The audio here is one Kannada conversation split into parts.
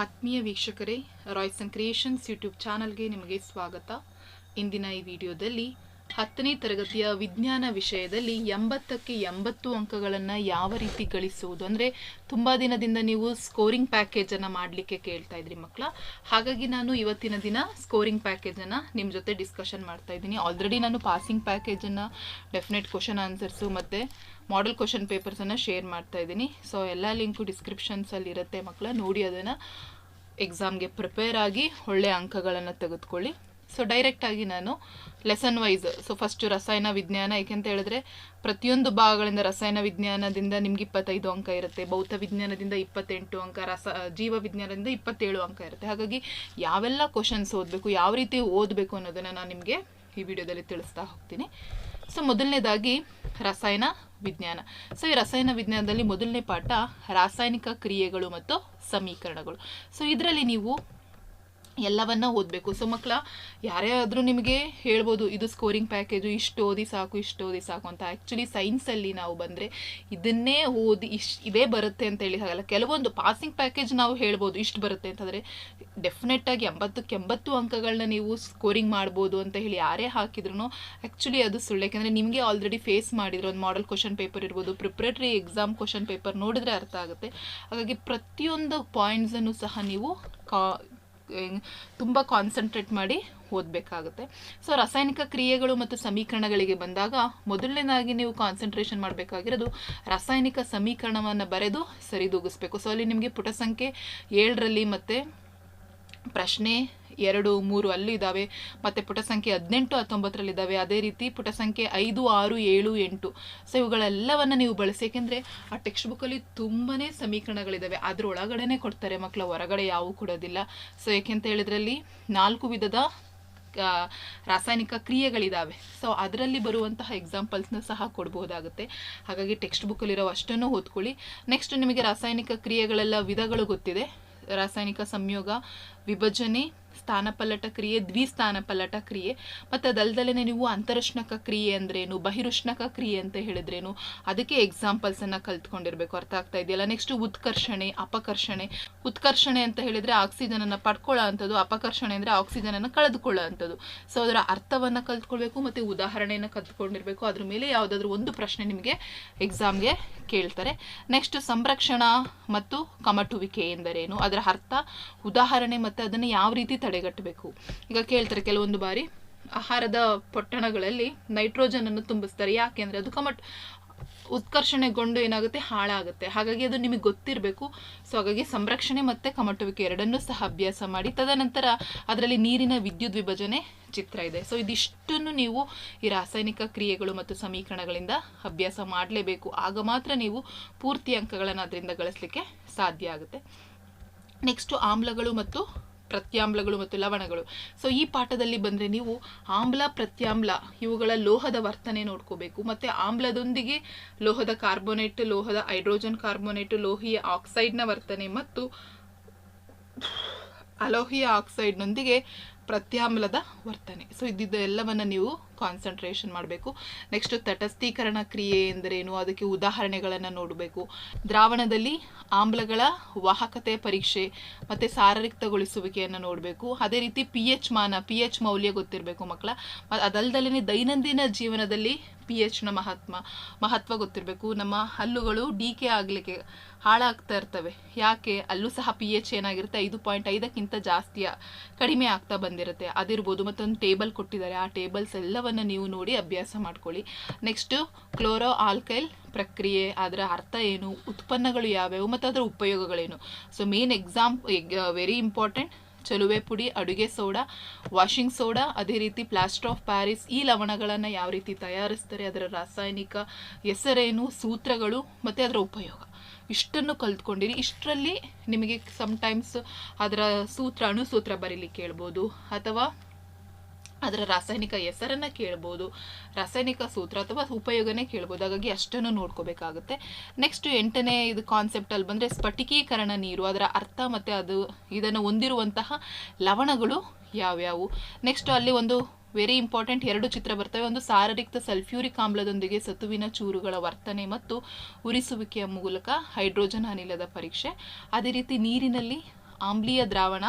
ಆತ್ಮೀಯ ವೀಕ್ಷಕರೇ ರಾಯ್ಸನ್ ಕ್ರಿಯೇಷನ್ಸ್ ಯೂಟ್ಯೂಬ್ ಚಾನಲ್ಗೆ ನಿಮಗೆ ಸ್ವಾಗತ. ಇಂದಿನ ಈ ವಿಡಿಯೋದಲ್ಲಿ ಹತ್ತನೇ ತರಗತಿಯ ವಿಜ್ಞಾನ ವಿಷಯದಲ್ಲಿ ಎಂಬತ್ತಕ್ಕೆ ಎಂಬತ್ತು ಅಂಕಗಳನ್ನು ಯಾವ ರೀತಿ ಗಳಿಸುವುದು? ಅಂದರೆ ತುಂಬ ದಿನದಿಂದ ನೀವು ಸ್ಕೋರಿಂಗ್ ಪ್ಯಾಕೇಜನ್ನು ಮಾಡಲಿಕ್ಕೆ ಕೇಳ್ತಾ ಇದ್ರಿ ಮಕ್ಕಳ ಹಾಗಾಗಿ ನಾನು ಇವತ್ತಿನ ದಿನ ಸ್ಕೋರಿಂಗ್ ಪ್ಯಾಕೇಜನ್ನು ನಿಮ್ಮ ಜೊತೆ ಡಿಸ್ಕಷನ್ ಮಾಡ್ತಾ ಇದ್ದೀನಿ. ಆಲ್ರೆಡಿ ನಾನು ಪಾಸಿಂಗ್ ಪ್ಯಾಕೇಜನ್ನು ಡೆಫಿನೆಟ್ ಕ್ವಶನ್ ಆನ್ಸರ್ಸು ಮತ್ತು ಮಾಡೆಲ್ ಕ್ವಶನ್ ಪೇಪರ್ಸನ್ನು ಶೇರ್ ಮಾಡ್ತಾ ಇದ್ದೀನಿ. ಸೊ ಎಲ್ಲ ಲಿಂಕು ಡಿಸ್ಕ್ರಿಪ್ಷನ್ಸಲ್ಲಿ ಇರುತ್ತೆ ಮಕ್ಕಳ ನೋಡಿ ಅದನ್ನು ಎಕ್ಸಾಮ್ಗೆ ಪ್ರಿಪೇರ್ ಆಗಿ ಒಳ್ಳೆಯ ಅಂಕಗಳನ್ನು ತೆಗೆದುಕೊಳ್ಳಿ. ಸೊ ಡೈರೆಕ್ಟಾಗಿ ನಾನು ಲೆಸನ್ ವೈಸ್ ಸೊ ಫಸ್ಟು ರಸಾಯನ ವಿಜ್ಞಾನ, ಏಕೆಂತ ಹೇಳಿದ್ರೆ ಪ್ರತಿಯೊಂದು ಭಾಗಗಳಿಂದ ರಸಾಯನ ವಿಜ್ಞಾನದಿಂದ ನಿಮ್ಗೆ ಇಪ್ಪತ್ತೈದು ಅಂಕ ಇರುತ್ತೆ. ಭೌತ ವಿಜ್ಞಾನದಿಂದ ಇಪ್ಪತ್ತೆಂಟು ಅಂಕ, ರಸ, ಜೀವ ವಿಜ್ಞಾನದಿಂದ ಇಪ್ಪತ್ತೇಳು ಅಂಕ ಇರುತ್ತೆ. ಹಾಗಾಗಿ ಯಾವೆಲ್ಲ ಕ್ವಶನ್ಸ್ ಓದಬೇಕು, ಯಾವ ರೀತಿ ಓದಬೇಕು ಅನ್ನೋದನ್ನು ನಾನು ನಿಮಗೆ ಈ ವಿಡಿಯೋದಲ್ಲಿ ತಿಳಿಸ್ತಾ ಹೋಗ್ತೀನಿ. ಸೊ ಮೊದಲನೇದಾಗಿ ರಸಾಯನ ವಿಜ್ಞಾನ. ಸೊ ಈ ರಸಾಯನ ವಿಜ್ಞಾನದಲ್ಲಿ ಮೊದಲನೇ ಪಾಠ ರಾಸಾಯನಿಕ ಕ್ರಿಯೆಗಳು ಮತ್ತು ಸಮೀಕರಣಗಳು. ಸೊ ಇದರಲ್ಲಿ ನೀವು ಎಲ್ಲವನ್ನ ಓದಬೇಕು. ಸೊ ಮಕ್ಕಳ ಯಾರೇ ಆದರೂ ನಿಮಗೆ ಹೇಳ್ಬೋದು, ಇದು ಸ್ಕೋರಿಂಗ್ ಪ್ಯಾಕೇಜು ಇಷ್ಟು ಓದಿ ಸಾಕು, ಇಷ್ಟು ಓದಿ ಸಾಕು ಅಂತ. ಆ್ಯಕ್ಚುಲಿ ಸೈನ್ಸಲ್ಲಿ ನಾವು ಬಂದರೆ ಇದನ್ನೇ ಓದಿ, ಇಷ್ಟು ಇದೇ ಬರುತ್ತೆ ಅಂತ ಹೇಳಿ ಹಾಗಲ್ಲ ಕೆಲವೊಂದು ಪಾಸಿಂಗ್ ಪ್ಯಾಕೇಜ್ ನಾವು ಹೇಳ್ಬೋದು, ಇಷ್ಟು ಬರುತ್ತೆ ಅಂತಂದರೆ ಡೆಫಿನೆಟ್ಟಾಗಿ ಎಂಬತ್ತಕ್ಕೆ ಎಂಬತ್ತು ಅಂಕಗಳನ್ನ ನೀವು ಸ್ಕೋರಿಂಗ್ ಮಾಡ್ಬೋದು ಅಂತ ಹೇಳಿ ಯಾರೇ ಹಾಕಿದ್ರು ಆ್ಯಕ್ಚುಲಿ ಅದು ಸುಳ್ಳು. ಯಾಕೆಂದರೆ ನಿಮಗೆ ಆಲ್ರೆಡಿ ಫೇಸ್ ಮಾಡಿದ್ರು ಒಂದು ಮಾಡಲ್ ಕ್ವಶನ್ ಪೇಪರ್ ಇರ್ಬೋದು ಪ್ರಿಪ್ರೇಟ್ರಿ ಎಕ್ಸಾಮ್ ಕ್ವಶನ್ ಪೇಪರ್ ನೋಡಿದ್ರೆ ಅರ್ಥ ಆಗುತ್ತೆ. ಹಾಗಾಗಿ ಪ್ರತಿಯೊಂದು ಪಾಯಿಂಟ್ಸನ್ನು ಸಹ ನೀವು ಕಾ ತುಂಬ ಕಾನ್ಸಂಟ್ರೇಟ್ ಮಾಡಿ ಓದಬೇಕಾಗುತ್ತೆ. ಸೊ ರಾಸಾಯನಿಕ ಕ್ರಿಯೆಗಳು ಮತ್ತು ಸಮೀಕರಣಗಳಿಗೆ ಬಂದಾಗ ಮೊದಲನೇದಾಗಿ ನೀವು ಕಾನ್ಸಂಟ್ರೇಷನ್ ಮಾಡಬೇಕಾಗಿರೋದು ರಾಸಾಯನಿಕ ಸಮೀಕರಣವನ್ನು ಬರೆದು ಸರಿದೂಗಿಸ್ಬೇಕು. ಸೊ ಅಲ್ಲಿ ನಿಮಗೆ ಪುಟ ಸಂಖ್ಯೆ ಏಳರಲ್ಲಿ ಮತ್ತು ಪ್ರಶ್ನೆ ಎರಡು, ಮೂರು ಅಲ್ಲೂ ಇದ್ದಾವೆ ಮತ್ತು ಪುಟ ಸಂಖ್ಯೆ ಹದಿನೆಂಟು, ಹತ್ತೊಂಬತ್ತರಲ್ಲಿದ್ದಾವೆ. ಅದೇ ರೀತಿ ಪುಟ ಸಂಖ್ಯೆ ಐದು, ಆರು, ಏಳು, ಎಂಟು. ಸೊ ಇವುಗಳೆಲ್ಲವನ್ನು ನೀವು ಬಳಸಿ. ಏಕೆಂದರೆ ಆ ಟೆಕ್ಸ್ಟ್ ಬುಕ್ಕಲ್ಲಿ ತುಂಬಾ ಸಮೀಕರಣಗಳಿದ್ದಾವೆ ಅದ್ರ ಒಳಗಡೆನೇ ಕೊಡ್ತಾರೆ ಮಕ್ಕಳ ಹೊರಗಡೆ ಯಾವೂ ಕೊಡೋದಿಲ್ಲ. ಸೊ ಏಕೆಂತ ಹೇಳಿದ್ರಲ್ಲಿ ನಾಲ್ಕು ವಿಧದ ರಾಸಾಯನಿಕ ಕ್ರಿಯೆಗಳಿದ್ದಾವೆ ಸೊ ಅದರಲ್ಲಿ ಬರುವಂತಹ ಎಕ್ಸಾಂಪಲ್ಸ್ನ ಸಹ ಕೊಡ್ಬೋದಾಗುತ್ತೆ. ಹಾಗಾಗಿ ಟೆಕ್ಸ್ಟ್ ಬುಕ್ಕಲ್ಲಿರೋ ಅಷ್ಟನ್ನು ಓದ್ಕೊಳ್ಳಿ. ನೆಕ್ಸ್ಟ್ ನಿಮಗೆ ರಾಸಾಯನಿಕ ಕ್ರಿಯೆಗಳೆಲ್ಲ ವಿಧಗಳು ಗೊತ್ತಿದೆ. ರಾಸಾಯನಿಕ ಸಂಯೋಗ, ವಿಭಜನೆ ಸ್ಥಾನಪಲ್ಲಟ ಕ್ರಿಯೆ ದ್ವಿಸ್ಥಾನಪಲ್ಲಟ ಕ್ರಿಯೆ, ಮತ್ತು ಅದಲ್ದಲೇ ನೀವು ಅಂತರಶ್ನಕ ಕ್ರಿಯೆ ಅಂದ್ರೇನು ಬಹಿರುಷ್ಣಕ ಕ್ರಿಯೆ ಅಂತ ಹೇಳಿದ್ರೇನು, ಅದಕ್ಕೆ ಎಕ್ಸಾಂಪಲ್ಸನ್ನು ಕಲ್ತ್ಕೊಂಡಿರ್ಬೇಕು. ಅರ್ಥ ಆಗ್ತಾ ಇದೆಯಲ್ಲ? ನೆಕ್ಸ್ಟ್ ಉತ್ಕರ್ಷಣೆ, ಅಪಕರ್ಷಣೆ. ಉತ್ಕರ್ಷಣೆ ಅಂತ ಹೇಳಿದರೆ ಆಕ್ಸಿಜನನ್ನು ಪಡ್ಕೊಳ್ಳೋ ಅಂಥದ್ದು, ಅಪಕರ್ಷಣೆ ಅಂದರೆ ಆಕ್ಸಿಜನನ್ನು ಕಳೆದುಕೊಳ್ಳೋ ಅಂಥದ್ದು. ಸೊ ಅದರ ಅರ್ಥವನ್ನು ಕಲ್ತ್ಕೊಳ್ಬೇಕು ಮತ್ತು ಉದಾಹರಣೆಯನ್ನು ಕಲ್ತ್ಕೊಂಡಿರ್ಬೇಕು. ಅದ್ರ ಮೇಲೆ ಯಾವುದಾದ್ರೂ ಒಂದು ಪ್ರಶ್ನೆ ನಿಮಗೆ ಎಕ್ಸಾಮ್ಗೆ ಕೇಳ್ತಾರೆ. ನೆಕ್ಸ್ಟ್ ಸಂರಕ್ಷಣಾ ಮತ್ತು ಕಮಟುವಿಕೆ ಎಂದರೇನು? ಅದರ ಅರ್ಥ, ಉದಾಹರಣೆ ಮತ್ತು ಅದನ್ನು ಯಾವ ರೀತಿ ತಡೆಗಟ್ಟಬೇಕು. ಈಗ ಕೇಳ್ತಾರೆ ಕೆಲವೊಂದು ಬಾರಿ, ಆಹಾರದ ಪೊಟ್ಟಣಗಳಲ್ಲಿ ನೈಟ್ರೋಜನ್ ಅನ್ನು ತುಂಬಿಸ್ತಾರೆ. ಯಾಕೆಂದ್ರೆ ಅದು ಕಮಟ್, ಉತ್ಕರ್ಷಣೆಗೊಂಡು ಏನಾಗುತ್ತೆ? ಹಾಳಾಗುತ್ತೆ. ಹಾಗಾಗಿ ಅದು ನಿಮಗೆ ಗೊತ್ತಿರಬೇಕು. ಸೊ ಹಾಗಾಗಿ ಸಂರಕ್ಷಣೆ ಮತ್ತು ಕಮಟುವಿಕೆ ಎರಡನ್ನೂ ಸಹ ಅಭ್ಯಾಸ ಮಾಡಿ. ತದನಂತರ ಅದರಲ್ಲಿ ನೀರಿನ ವಿದ್ಯುತ್ ವಿಭಜನೆ ಚಿತ್ರ ಇದೆ. ಸೊ ಇದಿಷ್ಟನ್ನು ನೀವು ಈ ರಾಸಾಯನಿಕ ಕ್ರಿಯೆಗಳು ಮತ್ತು ಸಮೀಕರಣಗಳಿಂದ ಅಭ್ಯಾಸ ಮಾಡಲೇಬೇಕು. ಆಗ ಮಾತ್ರ ನೀವು ಪೂರ್ತಿ ಅಂಕಗಳನ್ನು ಅದರಿಂದ ಗಳಿಸಲಿಕ್ಕೆ ಸಾಧ್ಯ ಆಗುತ್ತೆ. ನೆಕ್ಸ್ಟು ಆಮ್ಲಗಳು ಮತ್ತು ಪ್ರತ್ಯಾಮ್ಲಗಳು ಮತ್ತು ಲವಣಗಳು. ಸೊ ಈ ಪಾಠದಲ್ಲಿ ಬಂದರೆ ನೀವು ಆಮ್ಲ ಪ್ರತ್ಯಾಮ್ಲ ಇವುಗಳ ಲೋಹದ ವರ್ತನೆ ನೋಡ್ಕೋಬೇಕು. ಮತ್ತು ಆಮ್ಲದೊಂದಿಗೆ ಲೋಹದ ಕಾರ್ಬೋನೇಟ್, ಲೋಹದ ಹೈಡ್ರೋಜನ್ ಕಾರ್ಬೋನೇಟ್, ಲೋಹೀಯ ಆಕ್ಸೈಡ್ನ ವರ್ತನೆ ಮತ್ತು ಅಲೋಹಿಯ ಆಕ್ಸೈಡ್ನೊಂದಿಗೆ ಪ್ರತ್ಯಾಮ್ಲದ ವರ್ತನೆ. ಸೊ ಇದ್ದಿದ್ದು ಎಲ್ಲವನ್ನು ನೀವು ಕಾನ್ಸಂಟ್ರೇಷನ್ ಮಾಡಬೇಕು. ನೆಕ್ಸ್ಟ್ ತಟಸ್ಥೀಕರಣ ಕ್ರಿಯೆ ಎಂದರೇನು? ಅದಕ್ಕೆ ಉದಾಹರಣೆಗಳನ್ನು ನೋಡಬೇಕು. ದ್ರಾವಣದಲ್ಲಿ ಆಮ್ಲಗಳ ವಾಹಕತೆ ಪರೀಕ್ಷೆ ಮತ್ತು ಸಾರರಿಕ್ತಗೊಳಿಸುವಿಕೆಯನ್ನು ನೋಡಬೇಕು. ಅದೇ ರೀತಿ ಪಿ ಎಚ್ ಮಾನ ಪಿ ಎಚ್ ಮೌಲ್ಯ ಗೊತ್ತಿರಬೇಕು ಮಕ್ಕಳ. ಅದಲ್ಲದಲ್ಲೇ ದೈನಂದಿನ ಜೀವನದಲ್ಲಿ ಪಿ ಎಚ್ನ ಮಹಾತ್ಮ, ಮಹತ್ವ ಗೊತ್ತಿರಬೇಕು. ನಮ್ಮ ಹಲ್ಲುಗಳು ಡಿ ಕೆ ಆಗಲಿಕ್ಕೆ ಹಾಳಾಗ್ತಾ ಇರ್ತವೆ. ಯಾಕೆ? ಅಲ್ಲೂ ಸಹ ಪಿ ಎಚ್ ಏನಾಗಿರುತ್ತೆ? ಐದು ಪಾಯಿಂಟ್ ಐದಕ್ಕಿಂತ ಜಾಸ್ತಿ ಕಡಿಮೆ ಆಗ್ತಾ ಬಂದಿರುತ್ತೆ ಅದಿರ್ಬೋದು ಮತ್ತೊಂದು ಟೇಬಲ್ ಕೊಟ್ಟಿದ್ದಾರೆ. ಆ ಟೇಬಲ್ಸ್ ಎಲ್ಲವನ್ನು ನೀವು ನೋಡಿ ಅಭ್ಯಾಸ ಮಾಡ್ಕೊಳ್ಳಿ. ನೆಕ್ಸ್ಟು ಕ್ಲೋರೋ ಆಲ್ಕೈಲ್ ಪ್ರಕ್ರಿಯೆ, ಅದರ ಅರ್ಥ ಏನು? ಉತ್ಪನ್ನಗಳು ಯಾವ್ಯಾವು? ಮತ್ತು ಅದರ ಉಪಯೋಗಗಳೇನು so main exam very important ಚಲುವೆ ಪುಡಿ, ಅಡುಗೆ ಸೋಡಾ ವಾಷಿಂಗ್ ಸೋಡಾ ಅದೇ ರೀತಿ ಪ್ಲಾಸ್ಟರ್ ಆಫ್ ಪ್ಯಾರಿಸ್ ಈ ಲವಣಗಳನ್ನು ಯಾವ ರೀತಿ ತಯಾರಿಸ್ತಾರೆ, ಅದರ ರಾಸಾಯನಿಕ ಹೆಸರೇನು, ಸೂತ್ರಗಳು ಮತ್ತು ಅದರ ಉಪಯೋಗ. ಇಷ್ಟನ್ನು ಕಲ್ತ್ಕೊಂಡಿರಿ. ಇಷ್ಟರಲ್ಲಿ ನಿಮಗೆ ಸಮ್ಟೈಮ್ಸ್ ಅದರ ಸೂತ್ರ, ಅಣುಸೂತ್ರ ಬರೀಲಿಕ್ಕೆ ಹೇಳ್ಬೋದು ಅಥವಾ ಅದರ ರಾಸಾಯನಿಕ ಹೆಸರನ್ನು ಕೇಳ್ಬೋದು, ರಾಸಾಯನಿಕ ಸೂತ್ರ ಅಥವಾ ಉಪಯೋಗನೇ ಕೇಳ್ಬೋದು. ಹಾಗಾಗಿ ಅಷ್ಟನ್ನು ನೋಡ್ಕೋಬೇಕಾಗುತ್ತೆ. ನೆಕ್ಸ್ಟ್ ಎಂಟನೇ ಇದು ಕಾನ್ಸೆಪ್ಟಲ್ಲಿ ಬಂದರೆ ಸ್ಫಟಿಕೀಕರಣ ನೀರು, ಅದರ ಅರ್ಥ ಮತ್ತು ಅದು ಇದನ್ನು ಹೊಂದಿರುವಂತಹ ಲವಣಗಳು ಯಾವ್ಯಾವು? ನೆಕ್ಸ್ಟ್ ಅಲ್ಲಿ ಒಂದು ವೆರಿ ಇಂಪಾರ್ಟೆಂಟ್ ಎರಡು ಚಿತ್ರ ಬರ್ತವೆ. ಒಂದು ಸಾರರಿಕ್ತ ಸಲ್ಫ್ಯೂರಿಕ್ ಆಮ್ಲದೊಂದಿಗೆ ಸತುವಿನ ಚೂರುಗಳ ವರ್ತನೆ ಮತ್ತು ಉರಿಸುವಿಕೆಯ ಮೂಲಕ ಹೈಡ್ರೋಜನ್ ಅನಿಲದ ಪರೀಕ್ಷೆ. ಅದೇ ರೀತಿ ನೀರಿನಲ್ಲಿ ಆಮ್ಲೀಯ ದ್ರಾವಣ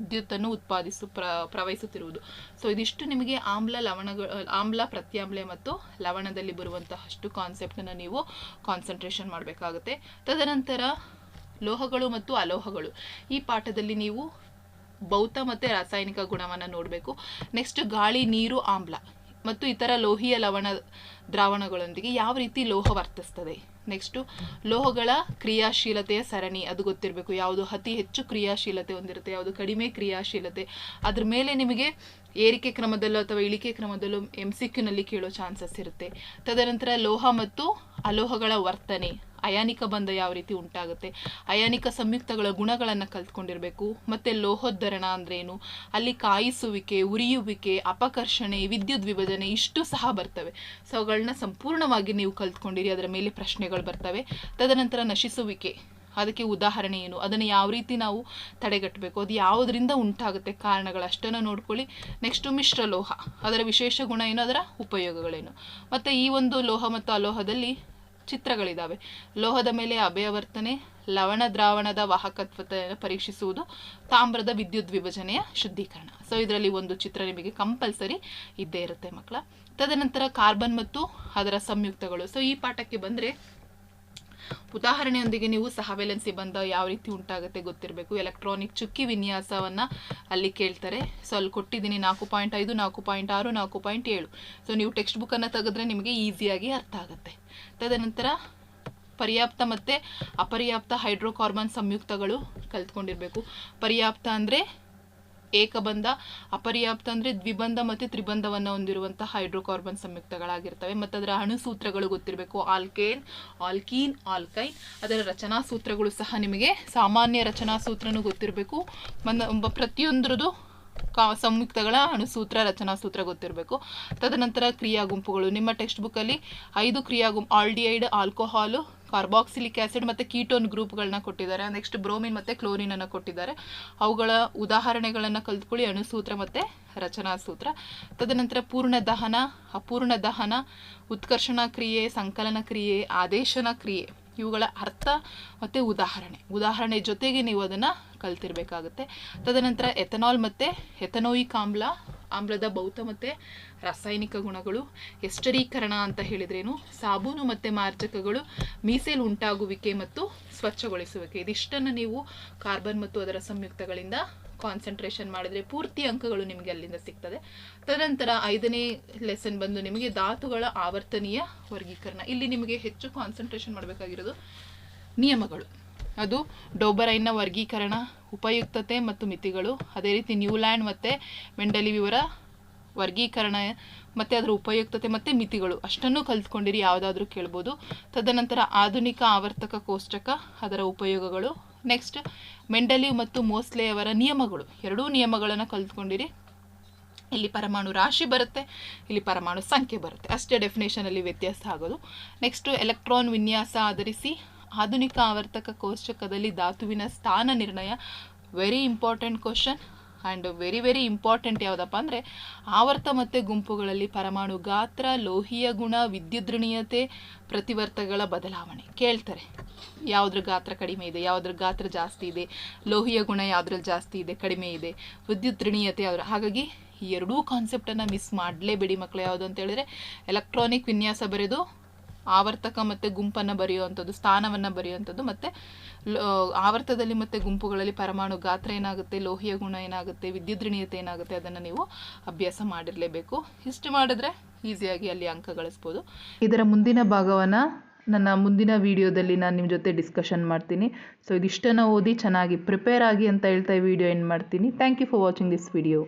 ವಿದ್ಯುತ್ತನ್ನು ಉತ್ಪಾದಿಸು ಪ್ರ ಪ್ರವಹಿಸುತ್ತಿರುವುದು. ಸೊ ಇದಿಷ್ಟು ನಿಮಗೆ ಆಮ್ಲ ಲವಣಗಳು ಆಮ್ಲ ಪ್ರತ್ಯಾಮ್ಲ ಮತ್ತು ಲವಣದಲ್ಲಿ ಬರುವಂತಹಷ್ಟು ಕಾನ್ಸೆಪ್ಟನ್ನು ನೀವು ಕಾನ್ಸಂಟ್ರೇಷನ್ ಮಾಡಬೇಕಾಗುತ್ತೆ. ತದನಂತರ ಲೋಹಗಳು ಮತ್ತು ಅಲೋಹಗಳು. ಈ ಪಾಠದಲ್ಲಿ ನೀವು ಭೌತ ಮತ್ತು ರಾಸಾಯನಿಕ ಗುಣವನ್ನು ನೋಡಬೇಕು. ನೆಕ್ಸ್ಟ್ ಗಾಳಿ, ನೀರು, ಆಮ್ಲ ಮತ್ತು ಇತರ ಲೋಹೀಯ ಲವಣ ದ್ರಾವಣಗಳೊಂದಿಗೆ ಯಾವ ರೀತಿ ಲೋಹ ವರ್ತಿಸ್ತದೆ? ನೆಕ್ಸ್ಟು ಲೋಹಗಳ ಕ್ರಿಯಾಶೀಲತೆಯ ಸರಣಿ. ಅದು ಗೊತ್ತಿರಬೇಕು. ಯಾವುದು ಅತಿ ಹೆಚ್ಚು ಕ್ರಿಯಾಶೀಲತೆ ಹೊಂದಿರುತ್ತೆ, ಯಾವುದು ಕಡಿಮೆ ಕ್ರಿಯಾಶೀಲತೆ. ಅದ್ರ ಮೇಲೆ ನಿಮಗೆ ಏರಿಕೆ ಕ್ರಮದಲ್ಲೋ ಅಥವಾ ಇಳಿಕೆ ಕ್ರಮದಲ್ಲೋ ಎಂ ಸಿ ಕ್ಯೂನಲ್ಲಿ ಕೇಳೋ ಚಾನ್ಸಸ್ ಇರುತ್ತೆ. ತದನಂತರ ಲೋಹ ಮತ್ತು ಅಲೋಹಗಳ ವರ್ತನೆ. ಅಯಾನಿಕ ಬಂಧ ಯಾವ ರೀತಿ ಉಂಟಾಗುತ್ತೆ? ಅಯಾನಿಕ ಸಂಯುಕ್ತಗಳ ಗುಣಗಳನ್ನು ಕಲ್ತ್ಕೊಂಡಿರಬೇಕು. ಮತ್ತು ಲೋಹೋದ್ಧರಣ ಅಂದ್ರೇನು? ಅಲ್ಲಿ ಕಾಯಿಸುವಿಕೆ, ಉರಿಯುವಿಕೆ, ಅಪಕರ್ಷಣೆ, ವಿದ್ಯುತ್ ವಿಭಜನೆ ಇಷ್ಟು ಸಹ ಬರ್ತವೆ. ಸೊ ಅವುಗಳನ್ನ ಸಂಪೂರ್ಣವಾಗಿ ನೀವು ಕಲ್ತ್ಕೊಂಡಿರಿ. ಅದರ ಮೇಲೆ ಪ್ರಶ್ನೆಗಳು ಬರ್ತವೆ. ತದನಂತರ ನಶಿಸುವಿಕೆ. ಅದಕ್ಕೆ ಉದಾಹರಣೆ ಏನು? ಅದನ್ನು ಯಾವ ರೀತಿ ನಾವು ತಡೆಗಟ್ಟಬೇಕು ಅದು ಯಾವುದರಿಂದ ಉಂಟಾಗುತ್ತೆ? ಕಾರಣಗಳು ಅಷ್ಟನ್ನು ನೋಡ್ಕೊಳ್ಳಿ. ನೆಕ್ಸ್ಟು ಮಿಶ್ರ ಲೋಹ. ಅದರ ವಿಶೇಷ ಗುಣ ಏನು? ಅದರ ಉಪಯೋಗಗಳೇನು? ಮತ್ತು ಈ ಒಂದು ಲೋಹ ಮತ್ತು ಅಲೋಹದಲ್ಲಿ ಚಿತ್ರಗಳಿದ್ದಾವೆ ಲೋಹದ ಮೇಲೆ ಅಭಯವರ್ತನೆ ಲವಣ ದ್ರಾವಣದ ವಾಹಕತ್ವತೆ ಪರೀಕ್ಷಿಸುವುದು, ತಾಮ್ರದ ವಿದ್ಯುತ್ ವಿಭಜನೆಯ ಶುದ್ಧೀಕರಣ. ಸೊ ಇದರಲ್ಲಿ ಒಂದು ಚಿತ್ರ ನಿಮಗೆ ಕಂಪಲ್ಸರಿ ಇದ್ದೇ ಇರುತ್ತೆ ಮಕ್ಕಳ. ತದನಂತರ ಕಾರ್ಬನ್ ಮತ್ತು ಅದರ ಸಂಯುಕ್ತಗಳು. ಸೊ ಈ ಪಾಠಕ್ಕೆ ಬಂದರೆ ಉದಾಹರಣೆಯೊಂದಿಗೆ ನೀವು ಸಹವೆಲೆನ್ಸಿ ಬಂಧ ಯಾವ ರೀತಿ ಉಂಟಾಗುತ್ತೆ ಗೊತ್ತಿರಬೇಕು. ಎಲೆಕ್ಟ್ರಾನಿಕ್ ಚುಕ್ಕಿ ವಿನ್ಯಾಸವನ್ನು ಅಲ್ಲಿ ಕೇಳ್ತಾರೆ. ಸೊ ಅಲ್ಲಿ ಕೊಟ್ಟಿದ್ದೀನಿ ನಾಲ್ಕು ಪಾಯಿಂಟ್ ಐದು, ನಾಲ್ಕು ಪಾಯಿಂಟ್ ಆರು, ನಾಲ್ಕು ಪಾಯಿಂಟ್ ಏಳು. ಸೊ ನೀವು ಟೆಕ್ಸ್ಟ್ ಬುಕ್ಕನ್ನು ತೆಗೆದ್ರೆ ನಿಮಗೆ ಈಸಿಯಾಗಿ ಅರ್ಥ ಆಗುತ್ತೆ. ತದನಂತರ ಪರ್ಯಾಪ್ತ ಮತ್ತು ಅಪರ್ಯಾಪ್ತ ಹೈಡ್ರೋಕಾರ್ಬನ್ ಸಂಯುಕ್ತಗಳು ಕಲ್ತ್ಕೊಂಡಿರಬೇಕು. ಪರ್ಯಾಪ್ತ ಅಂದರೆ ಏಕಬಂಧ, ಅಪರ್ಯಾಪ್ತ ಅಂದರೆ ದ್ವಿಬಂಧ ಮತ್ತು ತ್ರಿಬಂಧವನ್ನು ಹೊಂದಿರುವಂತಹ ಹೈಡ್ರೋಕಾರ್ಬನ್ ಸಂಯುಕ್ತಗಳಾಗಿರ್ತವೆ. ಮತ್ತು ಅದರ ಅಣುಸೂತ್ರಗಳು ಗೊತ್ತಿರಬೇಕು. Alkane, alkene, alkyne. ಅದರ ರಚನಾ ಸೂತ್ರಗಳು ಸಹ ನಿಮಗೆ ಸಾಮಾನ್ಯ ರಚನಾ ಸೂತ್ರನೂ ಗೊತ್ತಿರಬೇಕು. ಮನ್ನ ಪ್ರತಿಯೊಂದರದು ಕಾ, ಸಂಯುಕ್ತಗಳ ಅಣುಸೂತ್ರ ರಚನಾ ಸೂತ್ರ ಗೊತ್ತಿರಬೇಕು. ತದನಂತರ ಕ್ರಿಯಾ ಗುಂಪುಗಳು ನಿಮ್ಮ ಟೆಕ್ಸ್ಟ್ ಬುಕ್ಕಲ್ಲಿ ಐದು ಕ್ರಿಯಾ ಗುಂಪು ಆಲ್ಡಿಹೈಡ್, ಆಲ್ಕೋಹಾಲು ಕಾರ್ಬಾಕ್ಸಿಲಿಕ್ ಆ್ಯಸಿಡ್ ಮತ್ತು ಕೀಟೋನ್ ಗ್ರೂಪ್ಗಳನ್ನ ಕೊಟ್ಟಿದ್ದಾರೆ. ನೆಕ್ಸ್ಟ್ ಬ್ರೋಮಿನ್ ಮತ್ತು ಕ್ಲೋರಿನನ್ನು ಕೊಟ್ಟಿದ್ದಾರೆ. ಅವುಗಳ ಉದಾಹರಣೆಗಳನ್ನು ಕಲ್ತ್ಕೊಳ್ಳಿ. ಅಣುಸೂತ್ರ ಮತ್ತು ರಚನಾ ಸೂತ್ರ ತದನಂತರ ಪೂರ್ಣ ದಹನ ಅಪೂರ್ಣ ದಹನ ಉತ್ಕರ್ಷಣ ಕ್ರಿಯೆ, ಸಂಕಲನ ಕ್ರಿಯೆ, ಆದೇಶನ ಕ್ರಿಯೆ ಇವುಗಳ ಅರ್ಥ ಮತ್ತು ಉದಾಹರಣೆ. ಉದಾಹರಣೆ ಜೊತೆಗೆ ನೀವು ಅದನ್ನು ಕಲ್ತಿರಬೇಕಾಗುತ್ತೆ. ತದನಂತರ ಎಥನಾಲ್ ಮತ್ತು ಎಥನೋಯಿಕ್ ಆಮ್ಲ ಆಮ್ಲದ ಭೌತ ಮತ್ತು ರಾಸಾಯನಿಕ ಗುಣಗಳು ಎಸ್ಟರೀಕರಣ ಅಂತ ಹೇಳಿದ್ರೇನು, ಸಾಬೂನು ಮತ್ತು ಮಾರ್ಜಕಗಳು ಮೀಸೆಲ್ ಉಂಟಾಗುವಿಕೆ ಮತ್ತು ಸ್ವಚ್ಛಗೊಳಿಸುವಿಕೆ. ಇದಿಷ್ಟನ್ನು ನೀವು ಕಾರ್ಬನ್ ಮತ್ತು ಅದರ ಸಂಯುಕ್ತಗಳಿಂದ ಕಾನ್ಸಂಟ್ರೇಷನ್ ಮಾಡಿದರೆ ಪೂರ್ತಿ ಅಂಕಗಳು ನಿಮಗೆ ಅಲ್ಲಿಂದ ಸಿಗ್ತದೆ. ತದನಂತರ ಐದನೇ ಲೆಸನ್ ಬಂದು ನಿಮಗೆ ಧಾತುಗಳ ಆವರ್ತನೀಯ ವರ್ಗೀಕರಣ. ಇಲ್ಲಿ ನಿಮಗೆ ಹೆಚ್ಚು ಕಾನ್ಸಂಟ್ರೇಷನ್ ಮಾಡಬೇಕಾಗಿರೋದು ನಿಯಮಗಳು. ಅದು ಡೋಬರೈನ್ನ ವರ್ಗೀಕರಣ, ಉಪಯುಕ್ತತೆ ಮತ್ತು ಮಿತಿಗಳು. ಅದೇ ರೀತಿ ನ್ಯೂಲ್ಯಾಂಡ್ ಮತ್ತು ಮೆಂಡಲಿವಿವರ ವರ್ಗೀಕರಣ ಮತ್ತು ಅದರ ಉಪಯುಕ್ತತೆ ಮತ್ತು ಮಿತಿಗಳು. ಅಷ್ಟನ್ನು ಕಲ್ತ್ಕೊಂಡಿರಿ, ಯಾವುದಾದ್ರೂ ಕೇಳ್ಬೋದು. ತದನಂತರ ಆಧುನಿಕ ಆವರ್ತಕ ಕೋಷ್ಟಕ, ಅದರ ಉಪಯೋಗಗಳು. ನೆಕ್ಸ್ಟ್ ಮೆಂಡಲಿವ್ ಮತ್ತು ಮೋಸ್ಲೆಯವರ ನಿಯಮಗಳು. ಎರಡೂ ನಿಯಮಗಳನ್ನು ಕಲ್ತ್ಕೊಂಡಿರಿ. ಇಲ್ಲಿ ಪರಮಾಣು ರಾಶಿ ಬರುತ್ತೆ, ಇಲ್ಲಿ ಪರಮಾಣು ಸಂಖ್ಯೆ ಬರುತ್ತೆ. ಅಷ್ಟೇ ಡೆಫಿನೇಷನಲ್ಲಿ ವ್ಯತ್ಯಾಸ ಆಗೋದು. ನೆಕ್ಸ್ಟು ಎಲೆಕ್ಟ್ರಾನ್ ವಿನ್ಯಾಸ ಆಧರಿಸಿ ಆಧುನಿಕ ಆವರ್ತಕ ಕೋಷ್ಟಕದಲ್ಲಿ ಧಾತುವಿನ ಸ್ಥಾನ ನಿರ್ಣಯ very important question and very very important ಯಾವುದಪ್ಪ ಅಂದರೆ ಆವರ್ತ ಮತ್ತು ಗುಂಪುಗಳಲ್ಲಿ ಪರಮಾಣು ಗಾತ್ರ, ಲೋಹೀಯ ಗುಣ, ವಿದ್ಯುದ್ರಣೀಯತೆ, ಪ್ರತಿವರ್ತಗಳ ಬದಲಾವಣೆ. ಕೇಳ್ತಾರೆ, ಯಾವುದ್ರ ಗಾತ್ರ ಕಡಿಮೆ ಇದೆ, ಯಾವುದ್ರ ಗಾತ್ರ ಜಾಸ್ತಿ ಇದೆ, ಲೋಹೀಯ ಗುಣ ಯಾವುದ್ರಲ್ಲಿ ಜಾಸ್ತಿ ಇದೆ, ಕಡಿಮೆ ಇದೆ, ವಿದ್ಯುದ್ರಣೀಯತೆ ಯಾವ್ದ್ರ. ಹಾಗಾಗಿ ಈ ಎರಡೂ ಕಾನ್ಸೆಪ್ಟನ್ನು ಮಿಸ್ ಮಾಡಲೇಬೇಡಿ ಮಕ್ಕಳು ಯಾವುದು ಅಂತ ಹೇಳಿದ್ರೆ ಎಲೆಕ್ಟ್ರಾನಿಕ್ ವಿನ್ಯಾಸ ಬರೆದು ಆವರ್ತಕ ಮತ್ತು ಗುಂಪನ್ನು ಬರೆಯುವಂಥದ್ದು, ಸ್ಥಾನವನ್ನು ಬರೆಯುವಂಥದ್ದು, ಮತ್ತು ಆವರ್ತದಲ್ಲಿ ಮತ್ತು ಗುಂಪುಗಳಲ್ಲಿ ಪರಮಾಣು ಗಾತ್ರ ಏನಾಗುತ್ತೆ, ಲೋಹೀಯ ಗುಣ ಏನಾಗುತ್ತೆ ವಿದ್ಯುದ್ರಣೀಯತೆ ಏನಾಗುತ್ತೆ ಅದನ್ನು ನೀವು ಅಭ್ಯಾಸ ಮಾಡಿರಲೇಬೇಕು. ಇಷ್ಟು ಮಾಡಿದ್ರೆ ಈಸಿಯಾಗಿ ಅಲ್ಲಿ ಅಂಕ ಗಳಿಸ್ಬೋದು. ಇದರ ಮುಂದಿನ ಭಾಗವನ್ನು ನನ್ನ ಮುಂದಿನ ವಿಡಿಯೋದಲ್ಲಿ ನಾನು ನಿಮ್ಮ ಜೊತೆ ಡಿಸ್ಕಷನ್ ಮಾಡ್ತೀನಿ. ಸೊ ಇದಿಷ್ಟನ್ನು ಓದಿ ಚೆನ್ನಾಗಿ ಪ್ರಿಪೇರ್ ಆಗಿ ಅಂತ ಹೇಳ್ತಾ ಈ ವಿಡಿಯೋ ಎಂಡ್ ಮಾಡ್ತೀನಿ. Thank you for watching this video